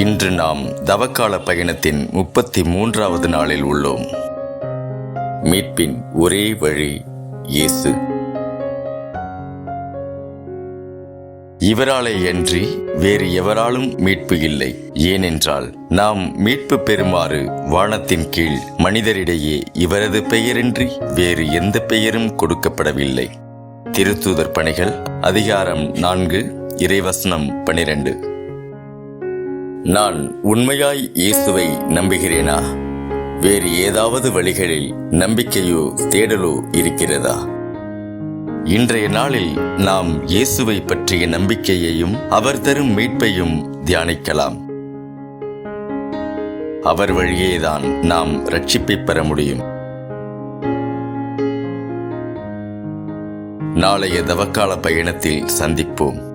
இன்று நாம் தவக்கால பயணத்தின் முப்பத்தி மூன்றாவது நாளில் உள்ளோம். மீட்பின் ஒரே வழி இயேசு. இவராலே அன்றி வேறு எவராலும் மீட்பு இல்லை. ஏனென்றால் நாம் மீட்பு பெறுமாறு வானத்தின் கீழ் மனிதரிடையே இவரது பெயரின்றி வேறு எந்த பெயரும் கொடுக்கப்படவில்லை. திருத்தூதர் பணிகள் அதிகாரம் நான்கு இறைவசனம் பனிரெண்டு நான் உண்மையாய் இயேசுவை நம்புகிறேனா? வேறு ஏதாவது வழிகளில் நம்பிக்கையோ தேடலோ இருக்கிறதா? இன்றைய நாளில் நாம் இயேசுவை பற்றிய நம்பிக்கையையும் அவர் தரும் மீட்பையும் தியானிக்கலாம். அவர் வழியேதான் நாம் ரட்சிப்பை பெற முடியும். நாளைய தவக்கால பயணத்தில் சந்திப்போம்.